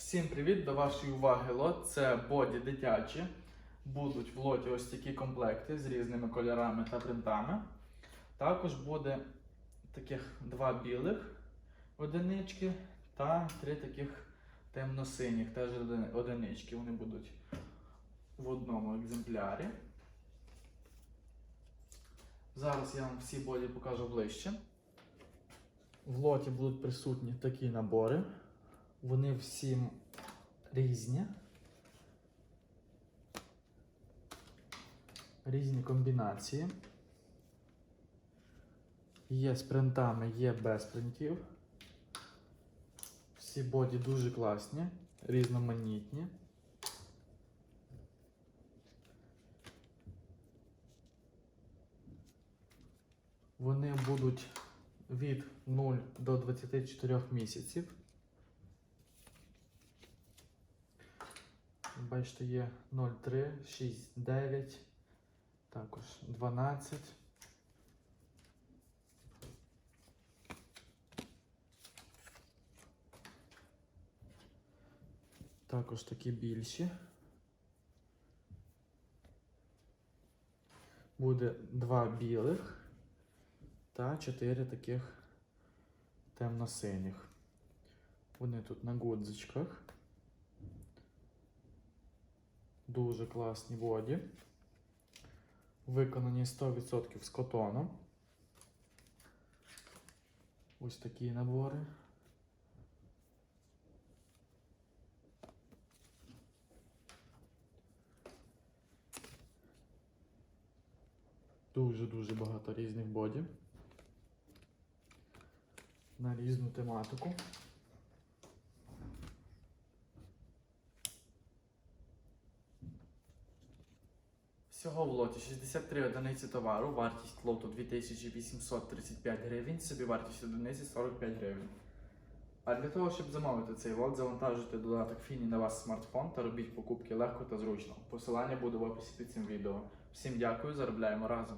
Всім привіт! До вашої уваги лот. Це боді дитячі. Будуть в лоті ось такі комплекти з різними кольорами та принтами. Також буде таких два білих одинички та три таких темно-синіх, теж одинички. Вони будуть в одному екземплярі. Зараз я вам всі боді покажу ближче. В лоті будуть присутні такі набори. Вони всі різні. Різні комбінації. Є з принтами, є без принтів. Всі боді дуже класні, різноманітні. Вони будуть від 0 до 24 місяців. Бачите, є 0,3, 6, 9, також 12. Також такі більші. Буде два білих та чотири таких темно-синіх. Вони тут на гудзичках. Дуже класні воді. Виконані 100% з котону. Ось такі набори. Дуже-дуже багато різних бодів. На різну тематику. Всього в лоті 63 одиниці товару, вартість лоту 2835 гривень, собівартість одиниці 45 гривень. А для того, щоб замовити цей лот, завантажуйте додаток Фіні на ваш смартфон та робіть покупки легко та зручно. Посилання буде в описі під цим відео. Всім дякую, заробляємо разом.